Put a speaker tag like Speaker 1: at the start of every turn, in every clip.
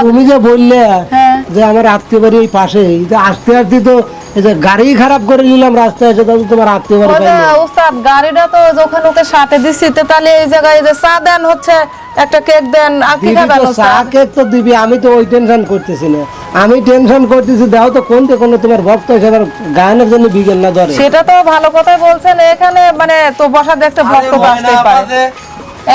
Speaker 1: তুমি যে বললে
Speaker 2: হ্যাঁ।
Speaker 1: যে আমার আত্মীয় বাড়ি এই পাশে আসতে আসতে তো এই যে গাড়ি খারাপ করে নিলাম রাস্তায় এসে তাহলে তোমার আত্মীয় বাড়ি
Speaker 3: গাড়িটা তো যখন ওকে সাথে তো তাহলে এই জায়গায় যে চা দেন হচ্ছে একটা কেক দেন আর কি খাবেন
Speaker 1: তো চা
Speaker 3: উস্তাদ?
Speaker 1: কেক তো দিবি আমি তো ওই টেনশন করতেছি না। আমি টেনশন করতেছি দাও তো কোনতে কোনো তোমার ভক্ত এসে আবার গায়নের জন্য বিকেল না ধরে।
Speaker 3: সেটা তো ভালো কথাই বলছেন এখানে মানে তো বসা দেখতে ভক্ত আসতেই পারে।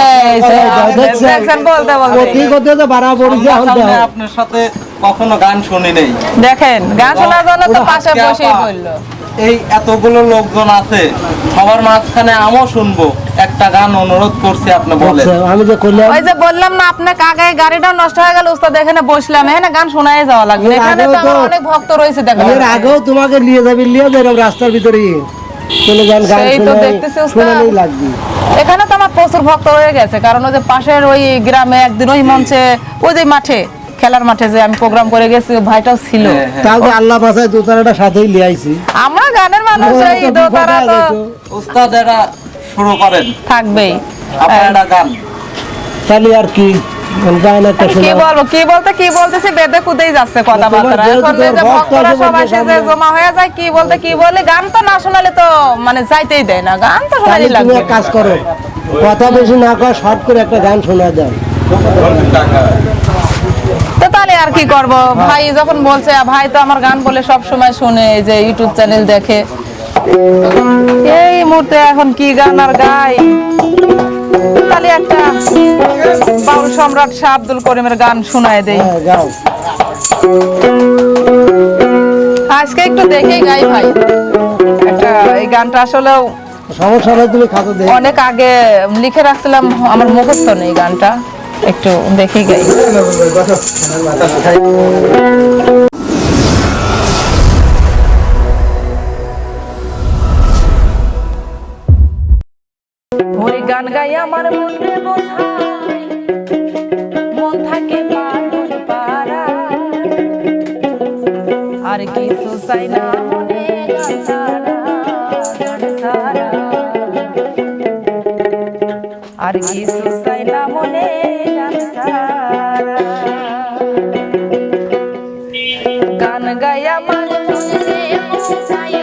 Speaker 3: এই যে
Speaker 1: দেখছেন?
Speaker 3: বলতে বলতে।
Speaker 1: প্রতি করতে তো বাড়া পড়েছে এখন দেখো
Speaker 4: আপনার সাথে কখনো গান শুনি নেই।
Speaker 3: দেখেন গান শোনার জন্য তো পাশে বসেই বলল।
Speaker 4: এই এতগুলো লোকজন আছে সবার মাঝখানে আমিও শুনব একটা গান অনুরোধ করছি আপনি বলেন।
Speaker 1: আচ্ছা, আমি যে করলাম
Speaker 3: ওই যে বললাম না আপনাকে আগে গাড়িটাও নষ্ট হয়ে গেল উস্তাদ এখানে বসলাম এখানে গান শোনাই যাওয়া লাগবে। এখানে তো আমার অনেক ভক্ত রয়েছে দেখেন।
Speaker 1: এর আগেও তোমাকে নিয়ে যাবি নিয়ে যাই এরকম রাস্তার ভিতরে চলে যান গান
Speaker 3: সেই তো
Speaker 1: শোনাই
Speaker 3: দেখতেছি ওস্তাদ।
Speaker 1: লাগবে।
Speaker 3: এখানে তো আমার প্রচুর ভক্ত হয়ে গেছে কারণ ওই যে পাশের ওই গ্রামে একদিন ওই মঞ্চে ওই যে মাঠে খেলার মাঠে যে আমি প্রোগ্রাম করে গেছি ভাইটাও ছিল।
Speaker 4: হ্যাঁ, হ্যাঁ।
Speaker 1: তাও আল্লাহ বাসায় দু তারাটা সাথেই লিয়ে আইছি।
Speaker 3: আমরা গানের মানুষ এই
Speaker 1: তো
Speaker 3: তো
Speaker 1: বিপদে
Speaker 3: তারা তো।
Speaker 4: উস্তাদ এরা শুরু করেন।
Speaker 3: থাকবেই।
Speaker 4: আপনার গান।
Speaker 1: তাহলে আর কি
Speaker 3: কি বলব কি বলতে কি বলতেছি বেদে কুদেই যাচ্ছে কথাবার্তা। এখন যে ভক্তরা সবাই
Speaker 1: বলতে
Speaker 3: সে জমা হয়ে যায় কি বলতে কি বলে গান তো না শোনালে তো মানে যাইতেই দেয় না। গান তো
Speaker 1: তাহলে তুমি
Speaker 3: লাগবে।
Speaker 1: এক কাজ করো কথা বেশি না কর শর্ট করে একটা গান শোনা
Speaker 3: তাহলে আর কি করব? ভাই যখন বলছে ভাই তো আমার গান বলে সব সময় শুনে এই যে ইউটিউব চ্যানেল দেখে। এই মুহূর্তে এখন কি গান আর গাই? তাহলে একটা বাউল সম্রাট শাহ আব্দুল করিমের গান শোনায় দেই।
Speaker 1: হ্যাঁ
Speaker 3: আজকে একটু দেখেই গাই ভাই। একটা এই গানটা আসলেও অনেক আগে লিখে রাখছিলাম আমার মুখস্থ নেই গানটা। একটু দেখে গাই গান আমার আর ছাড়া। আর গাই আমার
Speaker 2: মনে মোসাই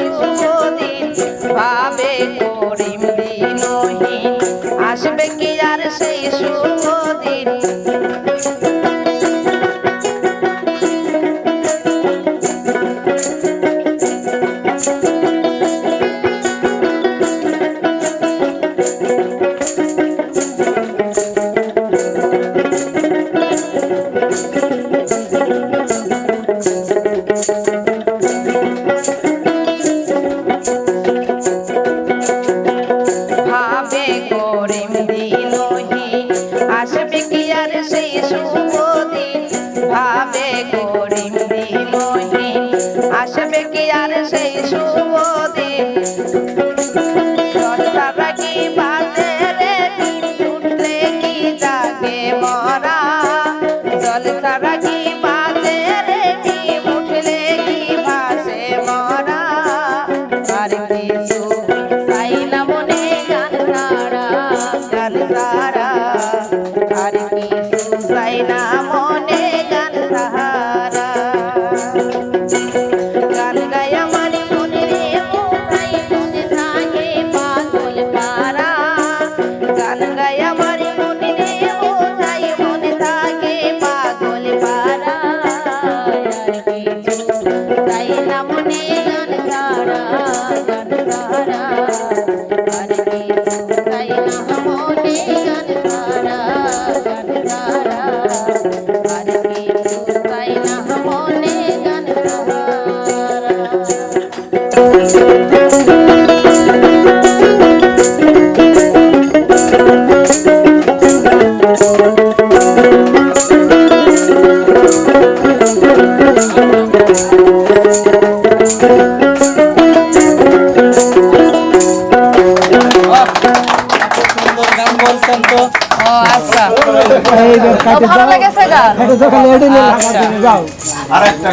Speaker 2: Todo.
Speaker 3: ভাবে করিম দিনহি আসবে কি আর সেই শুভ দিন কি বাজে রে উঠলে কি জাগে মরা? জলসাটা কি বাজে রে উঠলে কি ভাসে মরা? আর কিছু চাই মনে গান সারা গান সারা। আর কিছু চাই গান গায় আমার মনে রে মনে থাকে পাগল পারা আর না মনে গান সারা গান সারা আর কিছু ভালো লেগেছে গান। আচ্ছা।
Speaker 1: যাও।
Speaker 5: আরেকটা।